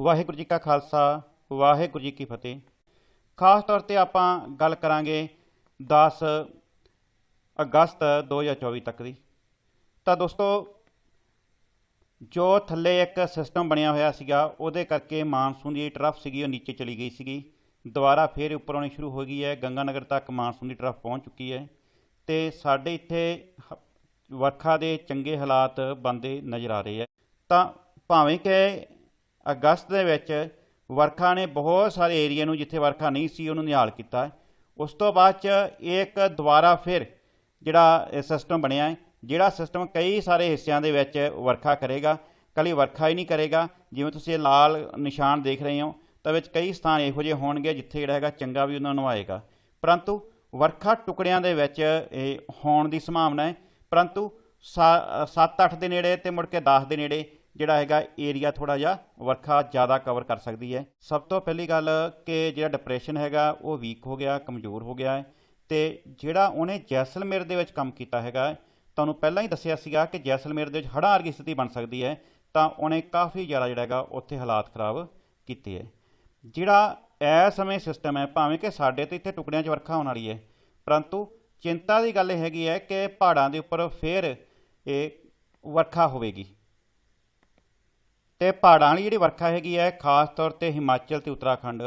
ਵਾਹਿਗੁਰੂ ਜੀ ਕਾ ਖਾਲਸਾ, ਵਾਹਿਗੁਰੂ ਜੀ ਕੀ ਫਤਿਹ। ਖਾਸ ਤੌਰ ਤੇ ਆਪਾਂ ਗੱਲ ਕਰਾਂਗੇ 10 ਅਗਸਤ 2024 ਤੱਕ ਦੀ। ਤਾਂ ਦੋਸਤੋ, ਜੋ ਥੱਲੇ ਇੱਕ ਸਿਸਟਮ ਬਣਿਆ ਹੋਇਆ ਸੀਗਾ, ਉਹਦੇ ਕਰਕੇ ਮਾਨਸੂਨ ਦੀ ਟਰਫ ਸੀਗੀ, ਉਹ ਨੀਚੇ ਚਲੀ ਗਈ ਸੀਗੀ। ਦੁਬਾਰਾ ਫੇਰ ਉੱਪਰ ਆਉਣੀ ਸ਼ੁਰੂ ਹੋ ਗਈ ਹੈ। ਗੰਗਾਨਗਰ ਤੱਕ ਮਾਨਸੂਨ ਦੀ ਟਰਫ ਪਹੁੰਚ ਚੁੱਕੀ ਹੈ। ਤੇ ਸਾਡੇ ਇੱਥੇ ਹ- ਵਰਖਾ ਦੇ ਚੰਗੇ ਹਾਲਾਤ ਬੰਦੇ ਨਜ਼ਰ ਆ ਰਹੇ ਹੈ। ਤਾਂ ਭਾਵੇਂ ਕਿ ਅਗਸਤ ਦੇ ਵਿੱਚ ਵਰਖਾ ਨੇ ਬਹੁਤ ਸਾਰੇ ਏਰੀਆ ਨੂੰ ਜਿੱਥੇ ਵਰਖਾ ਨਹੀਂ ਸੀ ਉਹਨੂੰ ਨਿਹਾਲ ਕੀਤਾ। ਉਸ ਤੋਂ ਬਾਅਦ ਚ ਇਹ ਇੱਕ ਦੁਬਾਰਾ ਫਿਰ ਜਿਹੜਾ ਸਿਸਟਮ ਬਣਿਆ ਹੈ, ਜਿਹੜਾ ਸਿਸਟਮ ਕਈ ਸਾਰੇ ਹਿੱਸਿਆਂ ਦੇ ਵਿੱਚ ਵਰਖਾ ਕਰੇਗਾ ਕੱਲੀ ਵਰਖਾ ਹੀ ਨਹੀਂ ਕਰੇਗਾ। ਜਿਵੇਂ ਤੁਸੀਂ ਇਹ ਲਾਲ ਨਿਸ਼ਾਨ ਦੇਖ ਰਹੇ ਹੋ, ਤਾਂ ਵਿੱਚ ਕਈ ਸਥਾਨ ਇਹੋ ਜਿਹੇ ਹੋਣਗੇ ਜਿੱਥੇ ਜਿਹੜਾ ਹੈਗਾ ਚੰਗਾ ਵੀ ਉਹਨਾਂ ਨੂੰ ਆਏਗਾ। ਪਰੰਤੂ ਵਰਖਾ ਟੁਕੜਿਆਂ ਦੇ ਵਿੱਚ ਇਹ ਹੋਣ ਦੀ ਸੰਭਾਵਨਾ ਹੈ। ਪਰੰਤੂ 7-8 ਦੇ ਨੇੜੇ ਤੇ ਮੁੜ ਕੇ 10 ਦੇ ਨੇੜੇ ਜਿਹੜਾ ਹੈਗਾ ਏਰੀਆ ਥੋੜਾ ਜਿਹਾ ਵਰਖਾ ਜ਼ਿਆਦਾ ਕਵਰ ਕਰ ਸਕਦੀ ਹੈ। ਸਭ ਤੋਂ ਪਹਿਲੀ ਗੱਲ ਕਿ ਜਿਹੜਾ ਡਿਪਰੈਸ਼ਨ ਹੈਗਾ, ਉਹ ਵੀਕ ਹੋ ਗਿਆ, ਕਮਜ਼ੋਰ ਹੋ ਗਿਆ ਹੈ ਤੇ ਜਿਹੜਾ ਉਹਨੇ ਜੈਸਲਮੇਰ ਦੇ ਵਿੱਚ ਕੰਮ ਕੀਤਾ ਹੈਗਾ, ਤੁਹਾਨੂੰ ਪਹਿਲਾਂ ਹੀ ਦੱਸਿਆ ਸੀਗਾ ਕਿ ਜੈਸਲਮੇਰ ਦੇ ਵਿੱਚ ਹੜ੍ਹਾਂ ਵਰਗੀ ਸਥਿਤੀ ਬਣ ਸਕਦੀ ਹੈ, ਤਾਂ ਉਹਨੇ ਕਾਫੀ ਜ਼ਿਆਦਾ ਜਿਹੜਾ ਹੈਗਾ ਉੱਥੇ ਹਾਲਾਤ ਖਰਾਬ ਕੀਤੇ ਹੈ। ਜਿਹੜਾ ਇਹ ਸਮੇਂ ਸਿਸਟਮ ਹੈ, ਭਾਵੇਂ ਕਿ ਸਾਡੇ ਤੇ ਇੱਥੇ ਟੁਕੜਿਆਂ 'ਚ ਵਰਖਾ ਹੋਣ ਵਾਲੀ ਹੈ, ਪਰੰਤੂ ਚਿੰਤਾ ਦੀ ਗੱਲ ਇਹ ਹੈਗੀ ਹੈ ਕਿ ਪਹਾੜਾਂ ਦੇ ਉੱਪਰ ਫੇਰ ਇਹ ਵਰਖਾ ਹੋਵੇਗੀ। ਤੇ ਪਹਾੜਾਂ ਵਾਲੀ ਜਿਹੜੀ ਵਰਖਾ ਹੈਗੀ ਹੈ, ਖਾਸ ਤੌਰ ਤੇ ਹਿਮਾਚਲ ਤੇ ਉੱਤਰਾਖੰਡ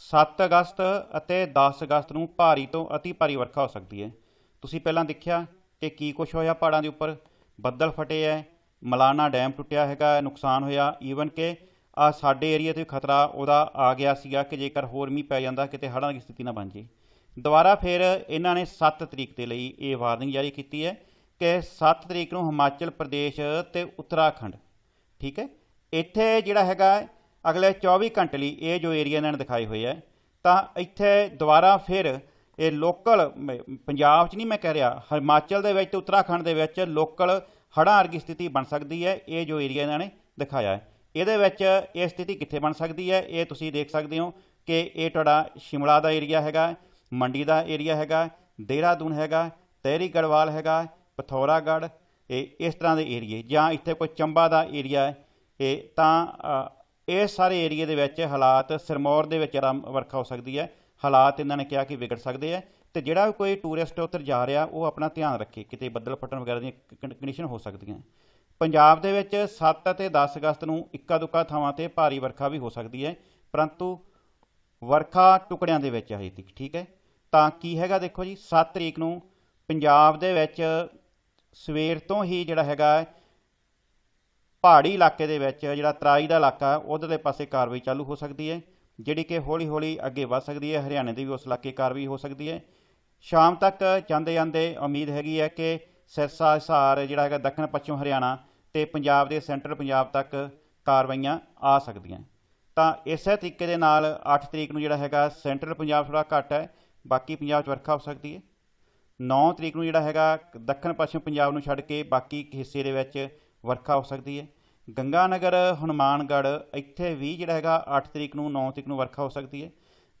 7 ਅਗਸਤ ਅਤੇ 10 ਅਗਸਤ ਨੂੰ ਭਾਰੀ ਤੋਂ ਅਤੀ ਭਾਰੀ ਵਰਖਾ ਹੋ ਸਕਦੀ ਹੈ। ਤੁਸੀਂ ਪਹਿਲਾਂ ਦੇਖਿਆ ਕਿ ਕੀ ਕੁਝ ਹੋਇਆ ਪਹਾੜਾਂ ਦੇ ਉੱਪਰ? ਬੱਦਲ ਫਟੇ ਹੈ, ਮਲਾਨਾ ਡੈਮ ਟੁੱਟਿਆ ਹੈਗਾ, ਨੁਕਸਾਨ ਹੋਇਆ। ਈਵਨ ਕਿ ਆ ਸਾਡੇ ਏਰੀਆ ਤੇ ਖਤਰਾ ਉਹਦਾ ਆ ਗਿਆ ਸੀਗਾ ਕਿ ਜੇਕਰ ਹੋਰ ਮੀਂਹ ਪੈ ਜਾਂਦਾ, ਕਿਤੇ ਹੜ੍ਹਾਂ ਦੀ ਸਥਿਤੀ ਨਾ ਬਣ ਜੇ ਦੁਬਾਰਾ ਫਿਰ ਇਹਨਾਂ ਨੇ 7 ਤਰੀਕ ਦੇ ਲਈ ਇਹ ਵਾਰਨਿੰਗ ਜਾਰੀ ਕੀਤੀ ਹੈ ਕਿ 7 ਤਰੀਕ ਨੂੰ ਹਿਮਾਚਲ ਪ੍ਰਦੇਸ਼ ਤੇ ਉੱਤਰਾਖੰਡ, ਠੀਕ ਹੈ? ਇੱਥੇ ਜਿਹੜਾ ਹੈਗਾ ਅਗਲੇ 24 ਘੰਟੇ ਲਈ ਇਹ ਜੋ ਏਰੀਆ ਇਹਨਾਂ ਨੇ ਦਿਖਾਏ ਹੋਏ ਹੈ, ਤਾਂ ਇੱਥੇ ਦੁਬਾਰਾ ਫਿਰ ਇਹ ਲੋਕਲ ਪੰਜਾਬ 'ਚ ਨਹੀਂ ਮੈਂ ਕਹਿ ਰਿਹਾ, ਹਿਮਾਚਲ ਦੇ ਵਿੱਚ ਤੇ ਉੱਤਰਾਖੰਡ ਦੇ ਵਿੱਚ ਲੋਕਲ ਹੜ੍ਹਾਂ ਵਰਗੀ ਸਥਿਤੀ ਬਣ ਸਕਦੀ ਹੈ, ਇਹ ਜੋ ਏਰੀਆ ਇਹਨਾਂ ਨੇ ਦਿਖਾਇਆ ਹੈ। ਇਹਦੇ ਵਿੱਚ ਇਹ ਸਥਿਤੀ ਕਿੱਥੇ ਬਣ ਸਕਦੀ ਹੈ, ਇਹ ਤੁਸੀਂ ਦੇਖ ਸਕਦੇ ਹੋ ਕਿ ਇਹ ਤੁਹਾਡਾ ਸ਼ਿਮਲਾ ਦਾ ਏਰੀਆ ਹੈਗਾ, ਮੰਡੀ ਦਾ ਏਰੀਆ ਹੈਗਾ, ਦੇਹਰਾਦੂਨ ਹੈਗਾ, ਤਹਿਰੀ ਗੜਵਾਲ ਹੈਗਾ, ਪਥੌਰਾਗੜ੍ਹ, ਇਹ ਇਸ ਤਰ੍ਹਾਂ ਦੇ ਏਰੀਏ ਜਾਂ ਇੱਥੇ ਕੋਈ ਚੰਬਾ ਦਾ ਏਰੀਆ ਹੈ ਇਹ ਤਾਂ ਇਹ ਸਾਰੇ ਏਰੀਏ ਦੇ ਵਿੱਚ ਹਾਲਾਤ ਸਿਰਮੌਰ ਦੇ ਵਿੱਚ ਆਰਾਮ ਵਰਖਾ ਹੋ ਸਕਦੀ ਹੈ। ਹਾਲਾਤ ਇਹਨਾਂ ਨੇ ਕਿਹਾ ਕਿ ਵਿਗੜ ਸਕਦੇ ਆ ਤੇ ਜਿਹੜਾ ਵੀ ਕੋਈ ਟੂਰਿਸਟ ਉੱਧਰ ਜਾ ਰਿਹਾ, ਉਹ ਆਪਣਾ ਧਿਆਨ ਰੱਖੇ। ਕਿਤੇ ਬੱਦਲ ਫਟਣ ਵਗੈਰਾ ਦੀਆਂ ਕੰਡੀਸ਼ਨ ਹੋ ਸਕਦੀਆਂ ਪੰਜਾਬ ਦੇ ਵਿੱਚ 7 ਅਤੇ 10 ਅਗਸਤ ਨੂੰ ਇੱਕਾ ਦੁੱਕਾ ਥਾਵਾਂ ਤੇ ਭਾਰੀ ਵਰਖਾ ਵੀ ਹੋ ਸਕਦੀ ਹੈ, ਪਰੰਤੂ ਵਰਖਾ ਟੁਕੜਿਆਂ ਦੇ ਵਿੱਚ ਹੈ ਠੀਕ ਹੈ? ਤਾਂ ਕੀ ਹੈਗਾ ਦੇਖੋ ਜੀ 7 ਤਰੀਕ ਨੂੰ ਪੰਜਾਬ ਦੇ ਵਿੱਚ ਸਵੇਰ ਤੋਂ ਹੀ ਜਿਹੜਾ ਹੈਗਾ ਪਹਾੜੀ ਇਲਾਕੇ ਦੇ ਵਿੱਚ ਜਿਹੜਾ ਤਰਾਈ ਦਾ ਇਲਾਕਾ ਉਧਰਲੇ ਪਾਸੇ ਕਾਰਵਾਈ ਚਾਲੂ ਹੋ ਸਕਦੀ ਹੈ, ਜਿਹੜੀ ਕਿ ਹੌਲੀ ਹੌਲੀ ਅੱਗੇ ਵਧ ਸਕਦੀ ਹੈ, ਹਰਿਆਣੇ ਦੀ ਵੀ ਉਸ ਇਲਾਕੇ ਕਾਰਵਾਈ ਹੋ ਸਕਦੀ ਹੈ। ਸ਼ਾਮ ਤੱਕ ਜਾਂਦੇ ਜਾਂਦੇ ਉਮੀਦ ਹੈਗੀ ਹੈ ਕਿ ਸਿਰਸਾ ਹਿਸਾਰ ਜਿਹੜਾ ਹੈਗਾ ਦੱਖਣ ਪੱਛਮ ਹਰਿਆਣਾ ਤੇ ਪੰਜਾਬ ਦੇ ਸੈਂਟਰਲ ਪੰਜਾਬ ਤੱਕ ਕਾਰਵਾਈਆਂ ਆ ਸਕਦੀਆਂ ਤਾਂ ਇਸੇ ਤਰੀਕੇ ਦੇ ਨਾਲ 8 ਤਰੀਕ ਨੂੰ ਜਿਹੜਾ ਹੈਗਾ ਸੈਂਟਰਲ ਪੰਜਾਬ ਥੋੜਾ ਘੱਟ ਹੈ, ਬਾਕੀ ਪੰਜਾਬ 'ਚ ਵਰਖਾ ਹੋ ਸਕਦੀ ਹੈ। 9 ਤਰੀਕ ਨੂੰ ਜਿਹੜਾ ਹੈਗਾ ਦੱਖਣ ਪੱਛਮ ਪੰਜਾਬ ਨੂੰ ਛੱਡ ਕੇ ਬਾਕੀ ਹਿੱਸੇ ਦੇ ਵਿੱਚ ਵਰਖਾ ਹੋ ਸਕਦੀ ਹੈ। ਗੰਗਾਨਗਰ, ਹਨੂਮਾਨਗੜ੍ਹ, ਇੱਥੇ ਵੀ ਜਿਹੜਾ ਹੈਗਾ 8 ਤਰੀਕ ਨੂੰ 9 ਤਰੀਕ ਨੂੰ ਵਰਖਾ ਹੋ ਸਕਦੀ ਹੈ।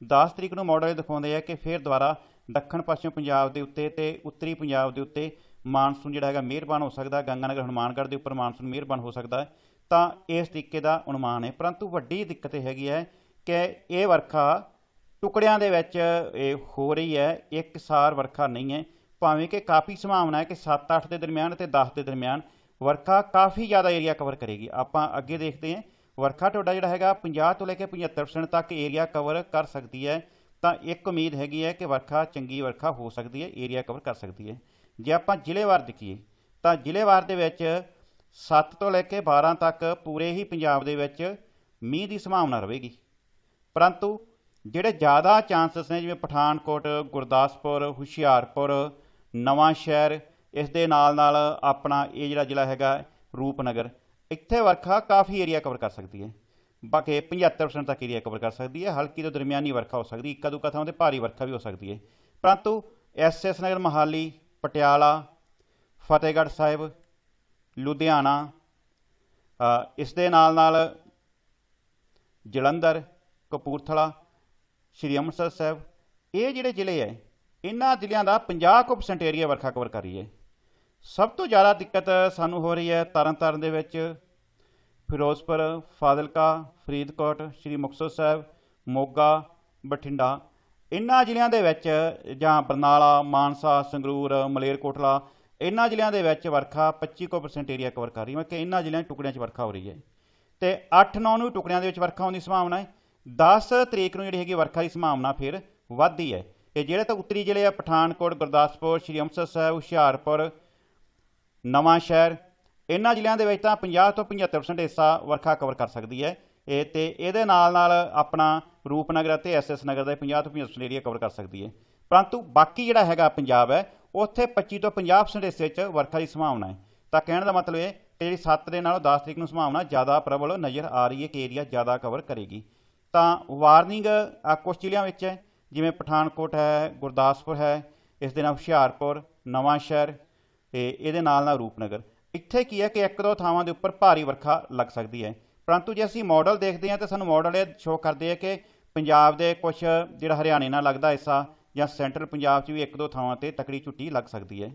10 ਤਰੀਕ ਨੂੰ ਮਾਡਲ ਦਿਖਾਉਂਦੇ ਆ ਕਿ ਫਿਰ ਦੁਬਾਰਾ ਦੱਖਣ ਪੱਛਮ ਪੰਜਾਬ ਦੇ ਉੱਤੇ ਤੇ ਉੱਤਰੀ ਪੰਜਾਬ ਦੇ ਉੱਤੇ ਮਾਨਸੂਨ ਜਿਹੜਾ ਹੈਗਾ ਮਿਹਰਬਾਨ ਹੋ ਸਕਦਾ ਗੰਗਾਨਗਰ, ਹਨੂਮਾਨਗੜ੍ਹ ਦੇ ਉੱਪਰ ਮਾਨਸੂਨ ਮਿਹਰਬਾਨ ਹੋ ਸਕਦਾ ਹੈ। ਤਾਂ ਇਸ ਤਰੀਕੇ ਦਾ ਅਨੁਮਾਨ ਹੈ। ਪਰੰਤੂ ਵੱਡੀ ਦਿੱਕਤ ਇਹ ਹੈਗੀ ਹੈ ਕਿ ਇਹ ਵਰਖਾ ਟੁਕੜਿਆਂ ਦੇ ਵਿੱਚ, ਇਹ ਹੋ ਰਹੀ ਹੈ। ਇੱਕਸਾਰ ਵਰਖਾ ਨਹੀਂ ਹੈ। ਭਾਵੇਂ ਕਿ ਕਾਫੀ ਸੰਭਾਵਨਾ ਹੈ ਕਿ 7-8 ਦੇ ਦਰਮਿਆਨ ਤੇ 10 ਦੇ ਦਰਮਿਆਨ ਵਰਖਾ ਕਾਫੀ ਜ਼ਿਆਦਾ ਏਰੀਆ ਕਵਰ ਕਰੇਗੀ। ਆਪਾਂ ਅੱਗੇ ਦੇਖਦੇ ਹਾਂ। ਵਰਖਾ ਤੁਹਾਡਾ ਜਿਹੜਾ ਹੈਗਾ 50 ਤੋਂ ਲੈ ਕੇ 75% ਤੱਕ ਏਰੀਆ ਕਵਰ ਕਰ ਸਕਦੀ ਹੈ। ਤਾਂ ਇੱਕ ਉਮੀਦ ਹੈਗੀ ਹੈ ਕਿ ਵਰਖਾ, ਚੰਗੀ ਵਰਖਾ ਹੋ ਸਕਦੀ ਹੈ ਏਰੀਆ ਕਵਰ ਕਰ ਸਕਦੀ ਹੈ। ਜੇ ਆਪਾਂ ਜ਼ਿਲ੍ਹੇਵਾਰ ਦੇਖੀਏ, ਤਾਂ ਜ਼ਿਲ੍ਹੇਵਾਰ ਦੇ ਵਿੱਚ 7 ਤੋਂ ਲੈ ਕੇ 12 ਤੱਕ ਪੂਰੇ ਹੀ ਪੰਜਾਬ ਦੇ ਵਿੱਚ ਮੀਂਹ ਦੀ ਸੰਭਾਵਨਾ ਰਹੇਗੀ। ਪਰੰਤੂ ਜਿਹੜੇ ਜ਼ਿਆਦਾ ਚਾਂਸਸ ਨੇ, ਜਿਵੇਂ ਪਠਾਨਕੋਟ, ਗੁਰਦਾਸਪੁਰ, ਹੁਸ਼ਿਆਰਪੁਰ ਨਵਾਂ ਸ਼ਹਿਰ ਇਸ ਦੇ ਨਾਲ ਨਾਲ ਆਪਣਾ ਇਹ ਜਿਹੜਾ ਜ਼ਿਲ੍ਹਾ ਹੈਗਾ ਰੂਪਨਗਰ, ਇੱਥੇ ਵਰਖਾ ਕਾਫੀ ਏਰੀਆ ਕਵਰ ਕਰ ਸਕਦੀ ਹੈ। ਬਾਕੀ 75% ਤੱਕ ਏਰੀਆ ਕਵਰ ਕਰ ਸਕਦੀ ਹੈ। ਹਲਕੀ ਤੋਂ ਦਰਮਿਆਨੀ ਵਰਖਾ ਹੋ ਸਕਦੀ ਹੈ। ਇੱਕਾ ਦੁੱਕਾ ਥਾਂ ਤੇ ਭਾਰੀ ਵਰਖਾ ਵੀ ਹੋ ਸਕਦੀ ਹੈ। ਪਰੰਤੂ ਐਸਐਸ ਨਗਰ, ਮਹਾਲੀ, ਪਟਿਆਲਾ, ਫਤਿਹਗੜ੍ਹ ਸਾਹਿਬ, ਲੁਧਿਆਣਾ ਇਸ ਦੇ ਨਾਲ ਨਾਲ ਜਲੰਧਰ, ਕਪੂਰਥਲਾ, ਸ਼੍ਰੀ ਅੰਮ੍ਰਿਤਸਰ ਸਾਹਿਬ, ਇਹ ਜਿਹੜੇ ਜ਼ਿਲ੍ਹੇ ਹੈ, ਇਹਨਾਂ ਜ਼ਿਲ੍ਹਿਆਂ ਦਾ 50% ਏਰੀਆ ਵਰਖਾ ਕਵਰ ਕਰ ਰਹੀ ਹੈ। ਸਭ ਤੋਂ ਜ਼ਿਆਦਾ ਦਿੱਕਤ ਸਾਨੂੰ ਹੋ ਰਹੀ ਹੈ ਤਰਨਤਾਰਨ ਦੇ ਵਿੱਚ। ਫਿਰੋਜ਼ਪੁਰ, ਫਾਜ਼ਿਲਕਾ, ਫਰੀਦਕੋਟ, ਸ਼੍ਰੀ ਮੁਕਤਸਰ ਸਾਹਿਬ, ਮੋਗਾ, ਬਠਿੰਡਾ। ਇਹਨਾਂ ਜ਼ਿਲ੍ਹਿਆਂ ਦੇ ਵਿੱਚ ਜਾਂ ਬਰਨਾਲਾ, ਮਾਨਸਾ, ਸੰਗਰੂਰ, ਮਲੇਰਕੋਟਲਾ ਇਹਨਾਂ ਜ਼ਿਲ੍ਹਿਆਂ ਦੇ ਵਿੱਚ ਵਰਖਾ 25% ਏਰੀਆ ਕਵਰ ਕਰ ਰਹੀ ਹੈ। ਕਿ ਇਹਨਾਂ ਜ਼ਿਲ੍ਹਿਆਂ 'ਚ ਟੁਕੜਿਆਂ 'ਚ ਵਰਖਾ ਹੋ ਰਹੀ ਹੈ। ਤੇ 8-9 ਨੂੰ ਟੁਕੜਿਆਂ ਦੇ ਵਿੱਚ ਵਰਖਾ ਹੋਣ ਦੀ ਸੰਭਾਵਨਾ ਹੈ। 10 ਤਰੀਕ ਨੂੰ ਜਿਹੜੀ ਹੈਗੀ ਵਰਖਾ ਦੀ ਸੰਭਾਵਨਾ ਫਿਰ ਵੱਧਦੀ ਹੈ। ਇਹ ਜਿਹੜੇ ਤਾਂ ਉੱਤਰੀ ਜ਼ਿਲ੍ਹੇ ਆ, ਪਠਾਨਕੋਟ, ਗੁਰਦਾਸਪੁਰ, ਸ਼੍ਰੀ ਅੰਮ੍ਰਿਤਸਰ ਸਾਹਿਬ, ਹੁਸ਼ਿਆਰਪੁਰ ਨਵਾਂ ਸ਼ਹਿਰ, ਇਹਨਾਂ ਜ਼ਿਲ੍ਹਿਆਂ ਦੇ ਵਿੱਚ ਤਾਂ 50 ਤੋਂ 75% ਹਿੱਸਾ ਵਰਖਾ ਕਵਰ ਕਰ ਸਕਦੀ ਹੈ। ਇਹ ਤੇ ਇਹਦੇ ਨਾਲ ਨਾਲ ਆਪਣਾ ਰੂਪਨਗਰ ਅਤੇ ਐਸਐਸ ਨਗਰ ਦਾ 50 ਤੋਂ 55% ਏਰੀਆ ਕਵਰ ਕਰ ਸਕਦੀ ਹੈ। ਪਰੰਤੂ ਬਾਕੀ ਜਿਹੜਾ ਹੈਗਾ ਪੰਜਾਬ ਹੈ, ਉੱਥੇ 25 ਤੋਂ 50% ਹਿੱਸੇ 'ਚ ਵਰਖਾ ਦੀ ਸੰਭਾਵਨਾ ਹੈ। ਤਾਂ ਕਹਿਣ ਦਾ ਮਤਲਬ ਇਹ ਕਿ ਜਿਹੜੀ 7 ਦੇ ਨਾਲੋਂ 10 ਤਰੀਕ ਨੂੰ ਸੰਭਾਵਨਾ ਜ਼ਿਆਦਾ ਪ੍ਰਬਲ ਨਜ਼ਰ ਆ ਰਹੀ ਹੈ ਕਿ ਏਰੀਆ ਜ਼ਿਆਦਾ ਕਵਰ ਕਰੇਗੀ। ਤਾਂ ਵਾਰਨਿੰਗ ਆ ਕੁਝ ਜ਼ਿਲ੍ਹਿਆਂ ਵਿੱਚ ਹੈ, ਜਿਵੇਂ ਪਠਾਨਕੋਟ ਹੈ, ਗੁਰਦਾਸਪੁਰ ਹੈ, ਇਸ ਦੇ ਨਾਲ ਹੁਸ਼ਿਆਰਪੁਰ, ਨਵਾਂ ਸ਼ਹਿਰ ਤੇ ਇਹਦੇ ਨਾਲ ਨਾਲ ਰੂਪਨਗਰ। ਇੱਥੇ ਕੀ ਹੈ ਕਿ ਇੱਕ ਦੋ ਥਾਵਾਂ ਦੇ ਉੱਪਰ ਭਾਰੀ ਵਰਖਾ ਲੱਗ ਸਕਦੀ ਹੈ। ਪਰੰਤੂ ਜੇ ਅਸੀਂ ਮਾਡਲ ਦੇਖਦੇ ਹਾਂ ਤਾਂ ਸਾਨੂੰ ਮਾਡਲ ਇਹ ਸ਼ੋਅ ਕਰਦੇ ਆ ਕਿ ਪੰਜਾਬ ਦੇ ਕੁਝ ਜਿਹੜਾ ਹਰਿਆਣੇ ਨਾਲ ਲੱਗਦਾ ਹਿੱਸਾ ਜਾਂ ਸੈਂਟਰਲ ਪੰਜਾਬ 'ਚ ਵੀ ਇੱਕ ਦੋ ਥਾਵਾਂ ਤੇ ਤਕੜੀ ਝੁੱਟੀ ਲੱਗ ਸਕਦੀ ਹੈ।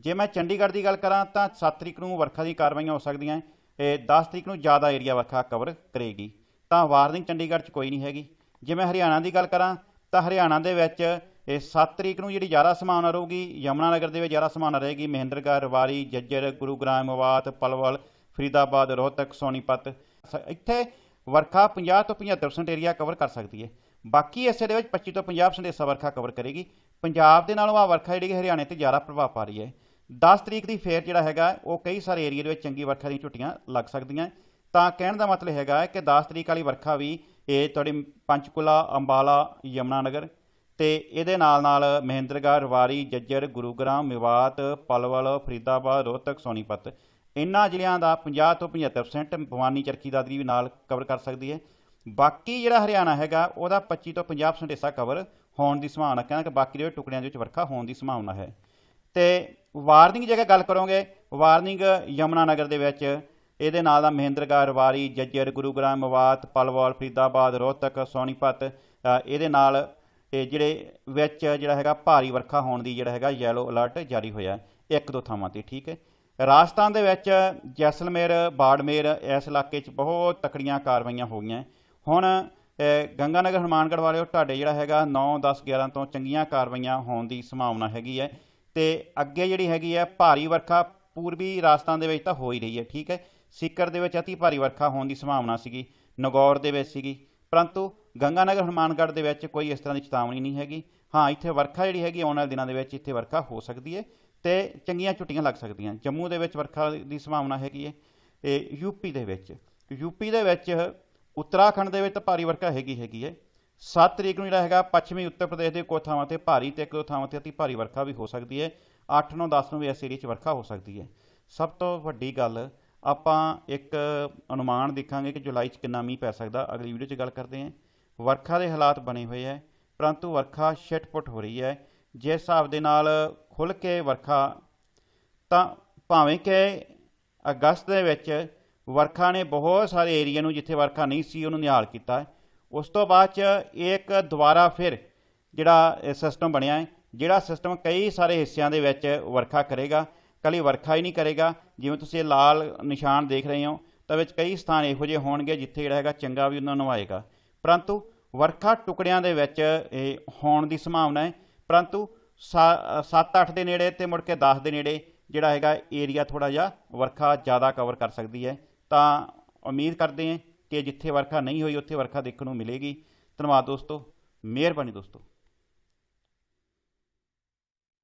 ਜੇ ਮੈਂ ਚੰਡੀਗੜ੍ਹ ਦੀ ਗੱਲ ਕਰਾਂ ਤਾਂ 7 ਤਰੀਕ ਨੂੰ ਵਰਖਾ ਦੀ ਕਾਰਵਾਈਆਂ ਹੋ ਸਕਦੀਆਂ ਇਹ 10 ਤਰੀਕ ਨੂੰ ਜ਼ਿਆਦਾ ਏਰੀਆ ਵਰਖਾ ਕਵਰ ਕਰੇਗੀ। ਤਾਂ ਵਾਰਨਿੰਗ ਚੰਡੀਗੜ੍ਹ 'ਚ ਕੋਈ ਨਹੀਂ ਹੈਗੀ। ਜੇ ਮੈਂ ਹਰਿਆਣਾ ਦੀ ਗੱਲ ਕਰਾਂ ਤਾਂ ਹਰਿਆਣਾ ਦੇ ਵਿੱਚ ਇਹ 7 ਤਰੀਕ ਨੂੰ ਜਿਹੜੀ ਜ਼ਿਆਦਾ ਸੰਭਾਵਨਾ ਰਹੂਗੀ ਯਮੁਨਾ ਨਗਰ ਦੇ ਵਿੱਚ ਜ਼ਿਆਦਾ ਸੰਭਾਵਨਾ ਰਹੇਗੀ, ਮਹਿੰਦਰਗੜ੍ਹ ਰਵਾਰੀ ਜੱਜਰ ਗੁਰੂਗ੍ਰਾਮ ਮਵਾਤ ਪਲਵਲ, ਫਰੀਦਾਬਾਦ, ਰੋਹਤਕ, ਸੋਨੀਪਤ। ਸ- ਇੱਥੇ ਵਰਖਾ 50 ਤੋਂ 75% ਏਰੀਆ ਕਵਰ ਕਰ ਸਕਦੀ ਹੈ। ਬਾਕੀ ਇਸੇ ਦੇ ਵਿੱਚ 25 ਤੋਂ 50% ਹਿੱਸਾ ਵਰਖਾ ਕਵਰ ਕਰੇਗੀ। ਪੰਜਾਬ ਦੇ ਨਾਲੋਂ ਆ ਵਰਖਾ ਜਿਹੜੀ ਹਰਿਆਣੇ ਤੇ ਜ਼ਿਆਦਾ ਪ੍ਰਭਾਵ ਪਾ ਰਹੀ ਹੈ। 10 ਤਰੀਕ ਦੀ ਫੇਰ ਜਿਹੜਾ ਹੈਗਾ, ਉਹ ਕਈ ਸਾਰੇ ਏਰੀਆ ਦੇ ਵਿੱਚ ਚੰਗੀ ਵਰਖਾ ਦੀਆਂ ਝੁੱਟੀਆਂ ਲੱਗ ਸਕਦੀਆਂ। ਤਾਂ ਕਹਿਣ ਦਾ ਮਤਲਬ ਹੈਗਾ ਹੈ ਕਿ 10 ਤਰੀਕ ਵਾਲੀ ਵਰਖਾ ਵੀ ਇਹ ਤੁਹਾਡੀ ਪੰਚਕੁਲਾ, ਅੰਬਾਲਾ ਯਮੁਨਾ ਨਗਰ ਤੇ ਇਹਦੇ ਨਾਲ ਨਾਲ ਮਹਿੰਦਰਗੜ੍ਹ ਰਵਾਰੀ ਜੱਜਰ, ਗੁਰੂਗ੍ਰਾਮ, ਮਿਵਾਤ, ਪਲਵਲ, ਫਰੀਦਾਬਾਦ, ਰੋਹਤਕ, ਸੋਨੀਪਤ। ਇਹਨਾਂ ਜ਼ਿਲ੍ਹਿਆਂ ਦਾ 50 ਤੋਂ 75% ਭਵਾਨੀ ਚਰਖੀ ਦਾਦਰੀ ਵੀ ਨਾਲ ਕਵਰ ਕਰ ਸਕਦੀ ਹੈ। ਬਾਕੀ ਜਿਹੜਾ ਹਰਿਆਣਾ ਹੈਗਾ, ਉਹਦਾ 25 ਤੋਂ 50% ਹਿੱਸਾ ਕਵਰ ਹੋਣ ਦੀ ਸੰਭਾਵਨਾ, ਕਹਿੰਦਾ ਕਿ ਬਾਕੀ ਦੇ ਟੁਕੜਿਆਂ ਦੇ ਵਿੱਚ ਵਰਖਾ ਹੋਣ ਦੀ ਸੰਭਾਵਨਾ ਹੈ। ਤੇ ਵਾਰਨਿੰਗ ਜਗ੍ਹਾ ਗੱਲ ਕਰੋਗੇ, ਵਾਰਨਿੰਗ ਯਮੁਨਾ ਨਗਰ ਦੇ ਵਿੱਚ। ਇਹਦੇ ਨਾਲ ਦਾ ਮਹਿੰਦਰਗੜ੍ਹ ਰਵਾਰੀ ਜੱਜਰ, ਗੁਰੂਗ੍ਰਾਮ, ਮਵਾਤ, ਪਲਵਲ, ਫਰੀਦਾਬਾਦ, ਰੋਹਤਕ, ਸੋਨੀਪਤ ਇਹਦੇ ਨਾਲ ਇਹ ਜਿਹੜੇ ਵਿੱਚ ਜਿਹੜਾ ਹੈਗਾ ਭਾਰੀ ਵਰਖਾ ਹੋਣ ਦੀ ਜਿਹੜਾ ਹੈਗਾ ਯੈਲੋ ਅਲਰਟ ਜਾਰੀ ਹੋਇਆ ਇੱਕ ਦੋ ਥਾਵਾਂ ਤੇ ਠੀਕ ਹੈ। ਰਾਜਸਥਾਨ ਦੇ ਵਿੱਚ ਜੈਸਲਮੇਰ ਬਾੜਮੇਰ ਇਸ ਇਲਾਕੇ 'ਚ ਬਹੁਤ ਤਕੜੀਆਂ ਕਾਰਵਾਈਆਂ ਹੋ ਗਈਆਂ। ਹੁਣ ਅ, ਗੰਗਾਨਗਰ ਹਨੂਮਾਨਗੜ੍ਹ ਵਾਲਿਓ ਤੁਹਾਡੇ ਜਿਹੜਾ ਹੈਗਾ 9 10 11 ਤੋਂ ਚੰਗੀਆਂ ਕਾਰਵਾਈਆਂ ਹੋਣ ਦੀ ਸੰਭਾਵਨਾ ਹੈਗੀ ਹੈ। ਤੇ ਅੱਗੇ ਜਿਹੜੀ ਹੈਗੀ ਹੈ ਭਾਰੀ ਵਰਖਾ ਪੂਰਬੀ ਰਾਜਸਥਾਨ ਦੇ ਵਿੱਚ ਤਾਂ ਹੋ ਹੀ ਰਹੀ ਹੈ ਠੀਕ ਹੈ। ਸਿੱਕਰ ਦੇ ਵਿੱਚ ਅਤੀ ਭਾਰੀ ਵਰਖਾ ਹੋਣ ਦੀ ਸੰਭਾਵਨਾ ਸੀਗੀ ਨਗੌਰ ਦੇ ਵਿੱਚ ਸੀਗੀ। ਪਰੰਤੂ ਗੰਗਾਨਗਰ ਹਨੂਮਾਨਗੜ੍ਹ ਦੇ ਵਿੱਚ ਕੋਈ ਇਸ ਤਰ੍ਹਾਂ ਦੀ ਚੇਤਾਵਨੀ ਨਹੀਂ ਹੈਗੀ। ਹਾਂ, ਇੱਥੇ ਵਰਖਾ ਜਿਹੜੀ ਹੈਗੀ, ਆਉਣ ਵਾਲੇ ਦਿਨਾਂ ਦੇ ਵਿੱਚ ਇੱਥੇ ਵਰਖਾ ਹੋ ਸਕਦੀ ਹੈ ਤੇ ਚੰਗੀਆਂ ਛੁੱਟੀਆਂ ਲੱਗ ਸਕਦੀਆਂ। ਜੰਮੂ ਦੇ ਵਿੱਚ ਵਰਖਾ ਦੀ ਸੰਭਾਵਨਾ ਹੈਗੀ ਹੈ ਤੇ ਯੂਪੀ ਦੇ ਵਿੱਚ। ਯੂਪੀ ਦੇ ਵਿੱਚ ਉੱਤਰਾਖੰਡ ਦੇ ਵਿੱਚ ਭਾਰੀ ਵਰਖਾ ਹੈਗੀ ਹੈਗੀ ਹੈ 7 ਤਰੀਕ ਨੂੰ ਜਿਹੜਾ ਹੈਗਾ, ਪੱਛਮੀ ਉੱਤਰ ਪ੍ਰਦੇਸ਼ ਦੇ ਕੁਝ ਥਾਵਾਂ ਤੇ ਭਾਰੀ ਤੇ ਇੱਕ ਥਾਵਾਂ ਤੇ ਅਤੀ ਭਾਰੀ ਵਰਖਾ ਵੀ ਹੋ ਸਕਦੀ ਹੈ 8 9 10 ਨੂੰ ਵੀ ਇਸ ਏਰੀਏ 'ਚ ਵਰਖਾ ਹੋ ਸਕਦੀ ਹੈ ਸਭ ਤੋਂ ਵੱਡੀ ਗੱਲ ਆਪਾਂ ਇੱਕ ਅਨੁਮਾਨ ਦੇਖਾਂਗੇ ਕਿ ਜੁਲਾਈ 'ਚ ਕਿੰਨਾ ਮੀਂਹ ਪੈ ਸਕਦਾ। ਅਗਲੀ ਵੀਡੀਓ 'ਚ ਗੱਲ ਕਰਦੇ ਹਾਂ। ਵਰਖਾ ਦੇ ਹਾਲਾਤ ਬਣੇ ਹੋਏ ਹੈ, ਪਰੰਤੂ ਵਰਖਾ ਛਿਟਪੁੱਟ ਹੋ ਰਹੀ ਹੈ। ਜਿਸ ਹਿਸਾਬ ਦੇ ਨਾਲ ਖੁੱਲ ਕੇ ਵਰਖਾ, ਤਾਂ ਭਾਵੇਂ ਕਿ ਅਗਸਤ ਦੇ ਵਿੱਚ ਵਰਖਾ ਨੇ ਬਹੁਤ ਸਾਰੇ ਏਰੀਆ ਨੂੰ ਜਿੱਥੇ ਵਰਖਾ ਨਹੀਂ ਸੀ, ਉਹਨੂੰ ਨਿਹਾਲ ਕੀਤਾ। ਉਸ ਤੋਂ ਬਾਅਦ ਚ ਇੱਕ ਦੁਬਾਰਾ ਫਿਰ ਜਿਹੜਾ ਸਿਸਟਮ ਬਣਿਆ ਹੈ, ਜਿਹੜਾ ਸਿਸਟਮ ਕਈ ਸਾਰੇ ਹਿੱਸਿਆਂ ਦੇ ਵਿੱਚ ਵਰਖਾ ਕਰੇਗਾ। ਕੱਲੀ ਵਰਖਾ ਹੀ ਨਹੀਂ ਕਰੇਗਾ। ਜਿਵੇਂ ਤੁਸੀਂ ਇਹ ਲਾਲ ਨਿਸ਼ਾਨ ਦੇਖ ਰਹੇ ਹੋ, ਤਾਂ ਵਿੱਚ ਕਈ ਸਥਾਨ ਇਹੋ ਜਿਹੇ ਹੋਣਗੇ ਜਿੱਥੇ ਜਿਹੜਾ ਹੈਗਾ ਚੰਗਾ ਵੀ ਉਹਨਾਂ ਨੂੰ ਆਏਗਾ। ਪਰੰਤੂ ਵਰਖਾ ਟੁਕੜਿਆਂ ਦੇ ਵਿੱਚ ਇਹ ਹੋਣ ਦੀ ਸੰਭਾਵਨਾ ਹੈ। ਪਰੰਤੂ 7-8 ਦੇ ਨੇੜੇ ਤੇ ਮੁੜ ਕੇ 10 ਦੇ ਨੇੜੇ ਜਿਹੜਾ ਹੈਗਾ ਏਰੀਆ ਥੋੜਾ ਜਿਹਾ ਵਰਖਾ ਜ਼ਿਆਦਾ ਕਵਰ ਕਰ ਸਕਦੀ ਹੈ। ਤਾਂ ਉਮੀਦ ਕਰਦੇ ਹਾਂ ਕਿ ਜਿੱਥੇ ਵਰਖਾ ਨਹੀਂ ਹੋਈ, ਉੱਥੇ ਵਰਖਾ ਦੇਖਣ ਨੂੰ ਮਿਲੇਗੀ। ਧੰਨਵਾਦ ਦੋਸਤੋ। ਮਿਹਰਬਾਨੀ ਦੋਸਤੋ।